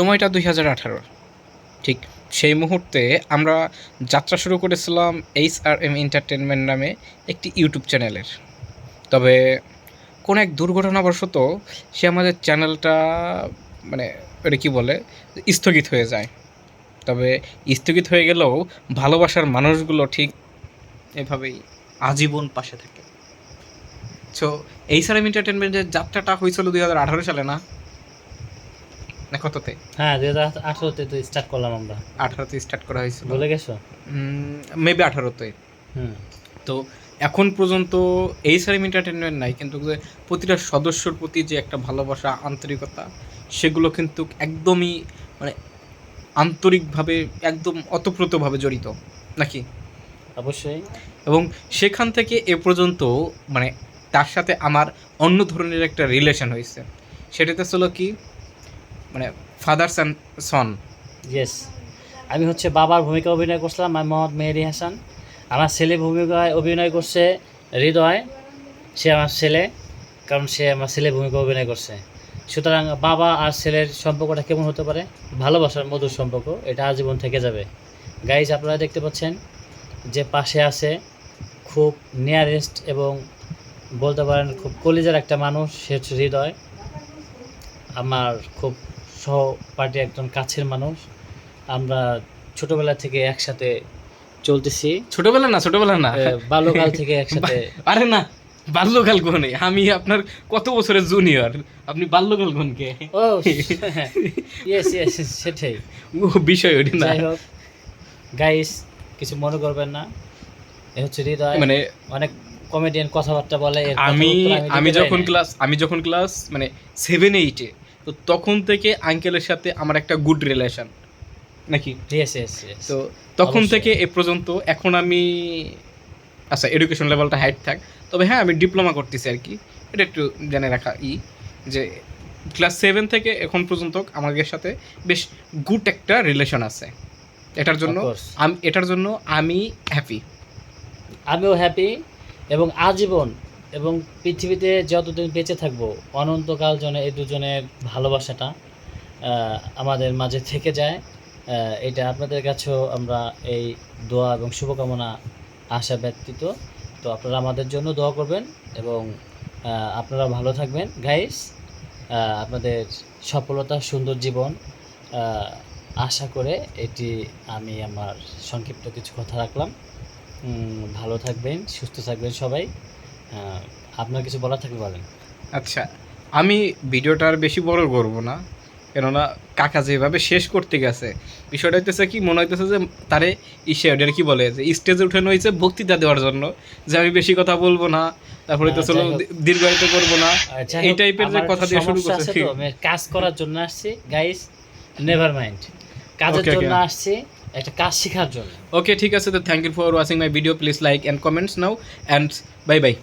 সময়টা দুই হাজার আঠারো। ঠিক সেই মুহূর্তে আমরা যাত্রা শুরু করেছিলাম এইচ আর এম এন্টারটেনমেন্ট নামে একটি ইউটিউব চ্যানেলের। তবে কোন এক দুর্ঘটনাবশত সে আমাদের চ্যানেলটা মানে এটা কি বলে? স্থগিত হয়ে যায়। তবে স্থগিত হয়ে গেলেও ভালোবাসার মানুষগুলো ঠিক এভাবেই আজীবন পাশে থাকে। সো এইচ আর এম এন্টারটেনমেন্টের যাত্রাটা হয়েছিল দুই হাজার আঠারো সালে না? না কততে? হ্যাঁ দুই হাজার আঠারোতে তো স্টার্ট করলাম আমরা। আঠারোতে স্টার্ট করা হয়েছিল। ভুলে গেছো? মেবি আঠারোতে। হুম। তো এখন পর্যন্ত এই সারিম এন্টারটেনমেন্ট নাই কিন্তু যে প্রতিটা সদস্যর প্রতি যে একটা ভালোবাসা আন্তরিকতা সেগুলো কিন্তু একদমই মানে আন্তরিকভাবে একদম অতপ্রতভাবে জড়িত নাকি? অবশ্যই। এবং সেখান থেকে এ পর্যন্ত মানে তার সাথে আমার অন্য ধরনের একটা রিলেশন হয়েছে। সেটাতে ছিল কি মানে ফাদার্স অ্যান্ড সন। ইয়েস আমি হচ্ছে বাবার ভূমিকা অভিনয় করছিলাম, আমি মোহাম্মদ মেহেদি হাসান। আমার ছেলে ভূমিকায় অভিনয় করছে হৃদয়। সে আমার ছেলে, কারণ সে আমার ছেলে ভূমিকা অভিনয় করছে। সুতরাং বাবা আর ছেলের সম্পর্কটা কেমন হতে পারে? ভালোবাসার মধুর সম্পর্ক, এটা আজীবন থেকে যাবে। গাইজ আপনারা দেখতে পাচ্ছেন যে পাশে আছে খুব নিয়ারেস্ট এবং বলতে পারেন খুব কলিজার একটা মানুষ, সে হচ্ছে হৃদয়। আমার খুব সহপাঠী একজন কাছের মানুষ। আমরা ছোটবেলা থেকে একসাথে চলতেছি। ছোটবেলা না ছোটবেলা না। বাল্যকাল থেকে একসাথে আরে না বাল্যকাল কোন আমি আপনার কত বছরের জুনিয়র আপনি বাল্যকাল কোনকে ও ইয়েস ইয়েস সেটাই। ও বিষয় ওটি না। গাইস কিছু মনে করবেন না। এ হচ্ছে হৃদয়। মানে অনেক কমেডিয়ান কথাবার্তা বলে আমি আমি যখন ক্লাস আমি যখন ক্লাস মানে সেভেন এইটে তো তখন থেকে আঙ্কেলের সাথে আমার একটা গুড রিলেশন নাকি? তো তখন থেকে এ পর্যন্ত এখন আমি আচ্ছা এডুকেশন লেভেলটা হাইট থাক তবে হ্যাঁ আমি ডিপ্লোমা করতেছি আর কি। এটা একটু জেনে রাখা ই যে ক্লাস সেভেন থেকে এখন পর্যন্ত আমাদের সাথে বেশ গুড একটা রিলেশন আছে। এটার জন্য আমি এটার জন্য আমি হ্যাপি আমিও হ্যাপি এবং আজীবন এবং পৃথিবীতে যতদিন বেঁচে থাকব, অনন্তকাল যেন এই দুজনের ভালোবাসাটা আমাদের মাঝে থেকে যায়। এটা আপনাদের কাছেও আমরা এই দোয়া এবং শুভকামনা আশা ব্যতীত। তো আপনারা আমাদের জন্য দোয়া করবেন এবং আপনারা ভালো থাকবেন। গাইস আপনাদের সফলতা, সুন্দর জীবন আশা করে এটি আমি আমার সংক্ষিপ্ত কিছু কথা রাখলাম। ভালো থাকবেন, সুস্থ থাকবেন সবাই। আপনার কিছু বলার থাকলে বলেন আচ্ছা আমি ভিডিওটা আর বেশি বড় করব না কেননা কাকা যেভাবে শেষ করতে গেছে বিষয়টা হইতেছে কি মনে হইতেছে যে তারে ইসে ওটার কি বলে যে স্টেজে উঠানো হয়েছে বক্তৃতা দেওয়ার জন্য যে আমি বেশি কথা বলব না তারপরে তো হ্যাঁ, চলো হোক। দী- দীর্ঘায়িত করব না এই টাইপের যে কথা দিয়ে শুরু করছে আমি কাজ করার জন্য আসছি গাইস নেভার মাইন্ড কাজের. জন্য আসছি একটা কাজ শেখার জন্য। ওকে ঠিক আছে, তো thank you for watching my video please like and comments now and bye bye